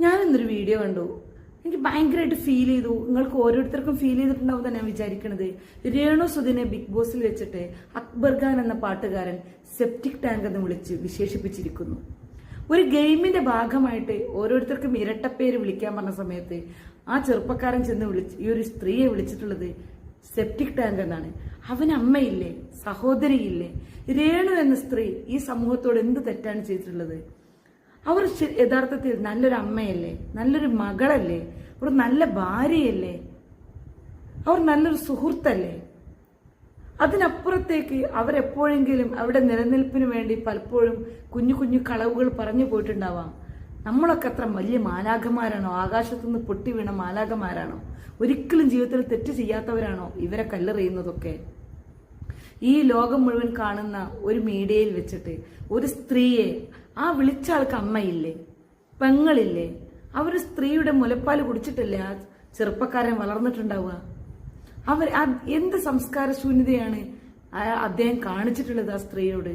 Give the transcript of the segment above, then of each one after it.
ഞാനിന്നൊരു video കണ്ടു. എനിക്ക് ഭയങ്കരമായിട്ട് ഫീൽ ചെയ്തു. നിങ്ങൾക്ക് ഓരോരുത്തർക്കും ഫീൽ ചെയ്തിട്ടുണ്ടാവും ഞാൻ വിചാരിക്കണത്. രേണു സുദിനെ ബിഗ് ബോസിൽ വെച്ചിട്ട് അക്ബർ ഖാൻ എന്ന പാട്ടുകാരൻ സെപ്റ്റിക് ടാങ്ക് എന്ന് വിളിച്ച് വിശേഷിപ്പിച്ചിരിക്കുന്നു. ഒരു ഗെയിമിന്റെ ഭാഗമായിട്ട് ഓരോരുത്തർക്കും ഇരട്ടപ്പേര് വിളിക്കാൻ പറഞ്ഞ സമയത്ത് ആ ചെറുപ്പക്കാരൻ ചെന്ന് വിളിച്ച് ഈ ഒരു സ്ത്രീയെ വിളിച്ചിട്ടുള്ളത് സെപ്റ്റിക് ടാങ്ക് എന്നാണ്. അവന് അമ്മയില്ലേ? സഹോദരിയില്ലേ? രേണു എന്ന സ്ത്രീ ഈ സമൂഹത്തോട് എന്ത് തെറ്റാണ് ചെയ്തിട്ടുള്ളത്? അവർ യഥാർത്ഥത്തിൽ നല്ലൊരു അമ്മയല്ലേ? നല്ലൊരു മകളല്ലേ? അവർ നല്ല ഭാര്യയല്ലേ? അവർ നല്ലൊരു സുഹൃത്തല്ലേ? അതിനപ്പുറത്തേക്ക് അവരെപ്പോഴെങ്കിലും അവരുടെ നിലനിൽപ്പിന് വേണ്ടി പലപ്പോഴും കുഞ്ഞു കുഞ്ഞു കളവുകൾ പറഞ്ഞു പോയിട്ടുണ്ടാവാം. നമ്മളൊക്കെ അത്ര വലിയ മാലാഖമാരാണോ? ആകാശത്തുനിന്ന് പൊട്ടി വീണ മാലാഖമാരാണോ? ഒരിക്കലും ജീവിതത്തിൽ തെറ്റ് ചെയ്യാത്തവരാണോ? ഇവരെ കല്ലെറിയുന്നതൊക്കെ. ഈ ലോകം മുഴുവൻ കാണുന്ന ഒരു മീഡിയയിൽ വെച്ചിട്ട് ഒരു സ്ത്രീയെ ആ വിളിച്ച ആൾക്ക് അമ്മയില്ലേ പെങ്ങളില്ലേ അവർ സ്ത്രീയുടെ മുലപ്പാൽ കുടിച്ചിട്ടല്ലേ ആ ചെറുപ്പക്കാരൻ വളർന്നിട്ടുണ്ടാവുക? അവർ എന്ത് സംസ്കാര ശൂന്യതയാണ് അദ്ദേഹം കാണിച്ചിട്ടുള്ളത് ആ സ്ത്രീയോട്?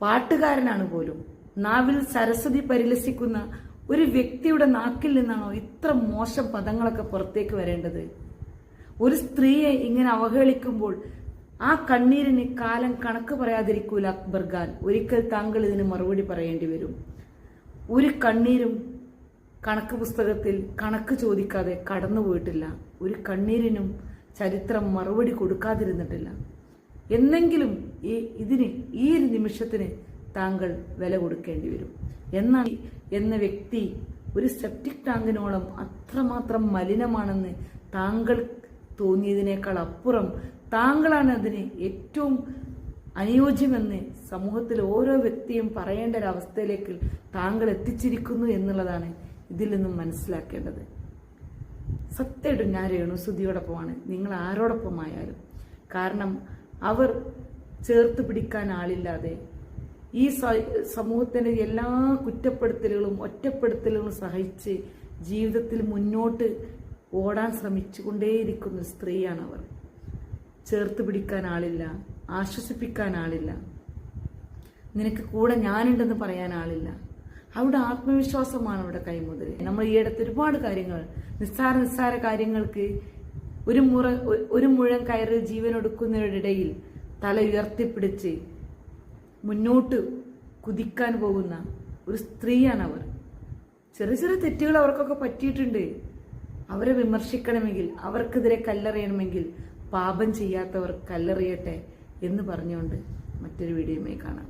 പാട്ടുകാരനാണ് പോലും. നാവിൽ സരസ്വതി പരിലസിക്കുന്ന ഒരു വ്യക്തിയുടെ നാക്കിൽ നിന്നാണോ ഇത്ര മോശം പദങ്ങളൊക്കെ പുറത്തേക്ക് വരേണ്ടത്? ഒരു സ്ത്രീയെ ഇങ്ങനെ അവഹേളിക്കുമ്പോൾ ആ കണ്ണീരിന് കാലം കണക്ക് പറയാതിരിക്കൂല അക്ബർ ഖാൻ ഒരിക്കൽ താങ്കൾ ഇതിന് മറുപടി പറയേണ്ടി വരും. ഒരു കണ്ണീരും കണക്ക് പുസ്തകത്തിൽ കണക്ക് ചോദിക്കാതെ കടന്നു പോയിട്ടില്ല. ഒരു കണ്ണീരിനും ചരിത്രം മറുപടി കൊടുക്കാതിരുന്നിട്ടില്ല. എന്നെങ്കിലും ഈ ഇതിന് ഈ ഒരു നിമിഷത്തിന് താങ്കൾ വില കൊടുക്കേണ്ടി വരും. എന്നാൽ എന്ന വ്യക്തി ഒരു സെപ്റ്റിക് ടാങ്കിനോളം അത്രമാത്രം മലിനമാണെന്ന് താങ്കൾ തോന്നിയതിനേക്കാൾ അപ്പുറം താങ്കളാണ് അതിന് ഏറ്റവും അനുയോജ്യമെന്ന് സമൂഹത്തിൽ ഓരോ വ്യക്തിയും പറയേണ്ട ഒരവസ്ഥയിലേക്ക് താങ്കൾ എത്തിച്ചിരിക്കുന്നു എന്നുള്ളതാണ് ഇതിൽ നിന്നും മനസ്സിലാക്കേണ്ടത്. സത്യമായിട്ടും ഞാൻ രേണുസുതിയോടൊപ്പമാണ് നിങ്ങൾ ആരോടൊപ്പമായാലും. കാരണം അവർ ചേർത്ത് പിടിക്കാൻ ആളില്ലാതെ ഈ സമൂഹത്തിന്റെ എല്ലാ കുറ്റപ്പെടുത്തലുകളും ഒറ്റപ്പെടുത്തലുകളും സഹിച്ച് ജീവിതത്തിൽ മുന്നോട്ട് ഓടാൻ ശ്രമിച്ചുകൊണ്ടേയിരിക്കുന്ന സ്ത്രീയാണ് അവർ ചേർത്ത് പിടിക്കാൻ ആളില്ല ആശ്വസിപ്പിക്കാൻ ആളില്ല. നിനക്ക് കൂടെ ഞാനുണ്ടെന്ന് പറയാൻ ആളില്ല. അവിടെ ആത്മവിശ്വാസമാണ് അവിടെ കൈമുതൽ നമ്മൾ ഈ അടുത്ത് ഒരുപാട് കാര്യങ്ങൾ നിസ്സാര നിസ്സാര കാര്യങ്ങൾക്ക് ഒരു മുറ ഒരു മുഴം കയറി ജീവനൊടുക്കുന്നവരിടയിൽ തല ഉയർത്തിപ്പിടിച്ച് മുന്നോട്ട് കുതിക്കാൻ പോകുന്ന ഒരു സ്ത്രീയാണ് അവർ ചെറിയ ചെറിയ തെറ്റുകൾ അവർക്കൊക്കെ പറ്റിയിട്ടുണ്ട്. അവരെ വിമർശിക്കണമെങ്കിൽ അവർക്കെതിരെ കല്ലെറിയണമെങ്കിൽ പാപം ചെയ്യാത്തവർ കല്ലെറിയട്ടെ എന്ന് പറഞ്ഞുകൊണ്ട് മറ്റൊരു വീഡിയോയുമായി കാണാം.